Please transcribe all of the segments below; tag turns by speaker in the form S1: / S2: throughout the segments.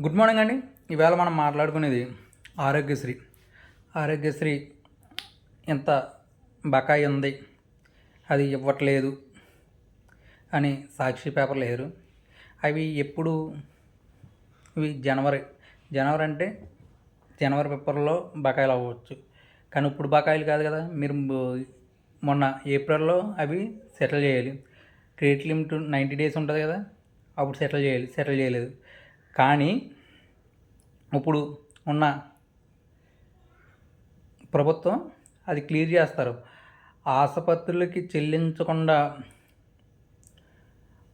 S1: Good morning అండి. ఈవేళ మనం మాట్లాడుకునేది ఆరోగ్యశ్రీ. ఆరోగ్యశ్రీ ఎంత బకాయి ఉంది? అది ఇవ్వట్లేదు అని సాక్షి పేపర్లు వేరు అవి ఎప్పుడు? ఇవి జనవరి. జనవరి అంటే జనవరి పేపర్లో బకాయిలు అవ్వచ్చు. కానీ ఇప్పుడు బకాయిలు కాదు కదా. మీరు మొన్న ఏప్రిల్లో అవి సెటిల్ చేయాలి. క్రెడిట్ లిమిట్ నైంటీ డేస్ ఉంటుంది కదా. అప్పుడు సెటిల్ చేయాలి. సెటిల్ చేయలేదు. కానీ ఇప్పుడు ఉన్న ప్రభుత్వం అది క్లియర్ చేస్తారు. ఆసుపత్రులకి చెల్లించకుండా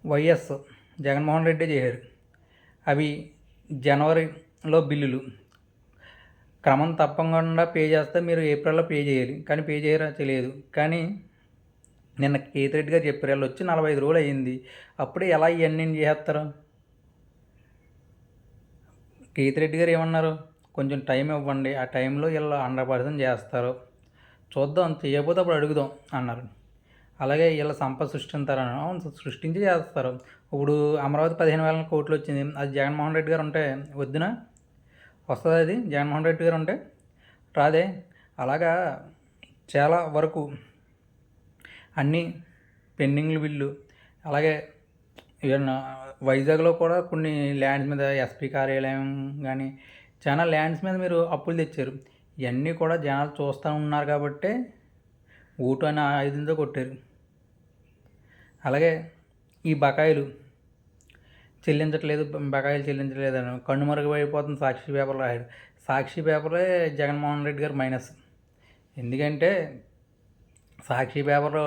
S1: వైఎస్ జగన్మోహన్ రెడ్డి చేశారు. అవి జనవరిలో బిల్లులు. క్రమం తప్పకుండా పే చేస్తే మీరు ఏప్రిల్లో పే చేయాలి. కానీ పే చేయరా తెలియదు కానీ నిన్న కేతిరెడ్డి గారు చెప్పారు వాళ్ళు వచ్చి నలభై ఐదు రోజులు అయ్యింది. అప్పుడే ఎలా ఇవన్నీ చేస్తారు? కేతిరెడ్డి గారు ఏమన్నారు? కొంచెం టైం ఇవ్వండి ఆ టైంలో వీళ్ళు హండ్రెడ్ పర్సెంట్ చేస్తారు. చూద్దాం చేయకపోతే అప్పుడు అడుగుదాం అన్నారు. అలాగే వీళ్ళ సంపద సృష్టించారని అవును సృష్టించి చేస్తారు. ఇప్పుడు అమరావతి పదిహేను వేల కోట్లు వచ్చింది. అది జగన్మోహన్ రెడ్డి గారు ఉంటే వద్దునా? వస్తుంది అది? జగన్మోహన్ రెడ్డి గారు ఉంటే రాదే. అలాగా చాలా వరకు అన్నీ పెండింగ్లు బిల్లు అలాగే వైజాగ్లో కూడా కొన్ని ల్యాండ్స్ మీద ఎస్పీ కార్యాలయం కానీ చాలా ల్యాండ్స్ మీద మీరు అప్పులు తెచ్చారు. ఇవన్నీ కూడా జనాలు చూస్తూ ఉన్నారు కాబట్టే ఓటు అని ఆయుధంతో కొట్టారు. అలాగే ఈ బకాయిలు చెల్లించట్లేదు బకాయిలు చెల్లించట్లేదు అని కన్నుమరుగైపోతుంది సాక్షి పేపర్ రాయడు సాక్షి పేపరే జగన్మోహన్ రెడ్డి గారు మైనస్. ఎందుకంటే సాక్షి పేపర్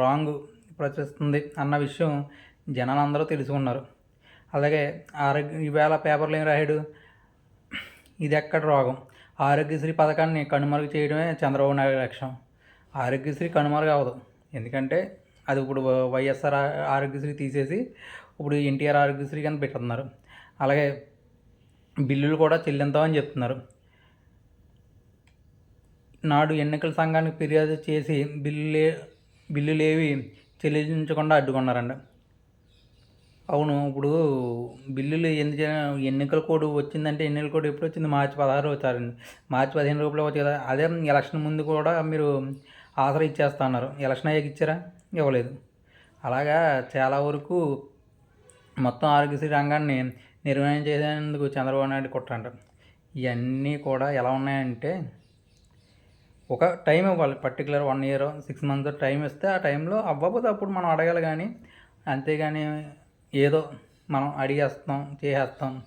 S1: రాంగ్ ప్రచురిస్తుంది అన్న విషయం జనాలు అందరూ తెలుసుకున్నారు. అలాగే ఆరోగ్య ఈవేళ పేపర్లు ఏం రాయడు ఇది ఎక్కడ రోగం? ఆరోగ్యశ్రీ పథకాన్ని కనుమరుగు చేయడమే చంద్రబాబు నాయుడు లక్ష్యం. ఆరోగ్యశ్రీ కనుమరుగు అవ్వదు. ఎందుకంటే అది ఇప్పుడు వైఎస్ఆర్ ఆరోగ్యశ్రీ తీసేసి ఇప్పుడు ఎన్టీఆర్ ఆరోగ్యశ్రీ కింద పెట్టుతున్నారు అలాగే బిల్లులు కూడా చెల్లిందామని చెప్తున్నారు. నాడు ఎన్నికల సంఘానికి ఫిర్యాదు చేసి బిల్లులే బిల్లులేవి చెల్లించకుండా అడ్డుకున్నారండి అవును ఇప్పుడు బిల్లులు ఎందుకు ఎన్నికల కోడ్ వచ్చిందంటే ఎన్నికల కోడ్ ఎప్పుడు వచ్చింది? మార్చి పదహారు వచ్చారండి మార్చి పదిహేను రూపాయలు వచ్చి కదా అదే ఎలక్షన్ ముందు కూడా మీరు ఆసరా ఇచ్చేస్తా అన్నారు. ఎలక్షన్ అయ్యాక ఇచ్చారా? ఇవ్వలేదు. అలాగా చాలా వరకు మొత్తం ఆరోగ్యశ్రీ రంగాన్ని నిర్వహణ చేసేందుకు చంద్రబాబు నాయుడు కుట్రంట ఇవన్నీ కూడా ఎలా ఉన్నాయంటే ఒక టైం ఇవ్వాలి. Particular one year six months time ఇస్తే ఆ టైంలో అవ్వకపోతే అప్పుడు మనం అడగాలి కానీ అంతేగాని ఏదో మనం అడిగేస్తాం చేసేస్తాం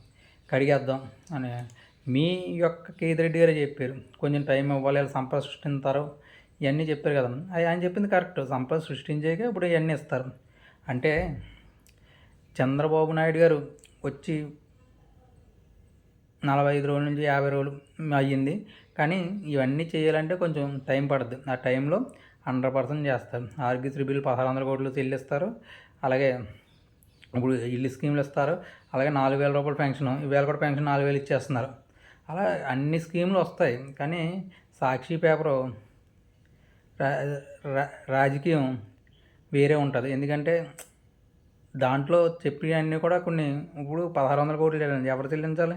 S1: కడిగేద్దాం అని మీ యొక్క కేతిరెడ్డి గారే చెప్పారు. కొంచెం టైం ఇవ్వాలి సంపద సృష్టిస్తారు. ఇవన్నీ చెప్పారు కదా ఆయన చెప్పింది కరెక్ట్. సంపద సృష్టించాక ఇప్పుడు ఇవన్నీ ఇస్తారు. అంటే చంద్రబాబు నాయుడు గారు వచ్చి నలభై ఐదు రోజుల నుంచి యాభై రోజులు అయ్యింది. కానీ ఇవన్నీ చేయాలంటే కొంచెం టైం పడుతుంది ఆ టైంలో హండ్రెడ్ పర్సెంట్ చేస్తారు. ఆరోగ్యశ్రీ బిల్లు పదహారు వందల కోట్లు చెల్లిస్తారు. అలాగే ఇప్పుడు ఇల్లు స్కీమ్లు ఇస్తారు. అలాగే నాలుగు వేల రూపాయల పెన్షన్ ఈవేళ కూడా పెన్షన్ నాలుగు వేలు ఇచ్చేస్తున్నారు. అలా అన్ని స్కీములు వస్తాయి. కానీ సాక్షి పేపరు రాజకీయం వేరే ఉంటుంది. ఎందుకంటే దాంట్లో చెప్పినవన్నీ కూడా కొన్ని ఇప్పుడు పదహారు వందల కోట్లు చెల్లించాలి. ఎవరు చెల్లించాలి?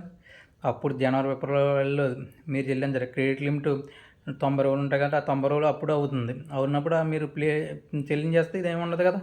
S1: అప్పుడు జనవరి ఫిబ్రవరిలో మీరు చెల్లించారు. క్రెడిట్ లిమిట్ తొంభై రోజులు ఉంటాయి కదా ఆ తొంభై రోజులు అప్పుడు అవుతుంది. అవునప్పుడు మీరు ప్లే చెల్లించేస్తే ఇదేమి ఉండదు కదా?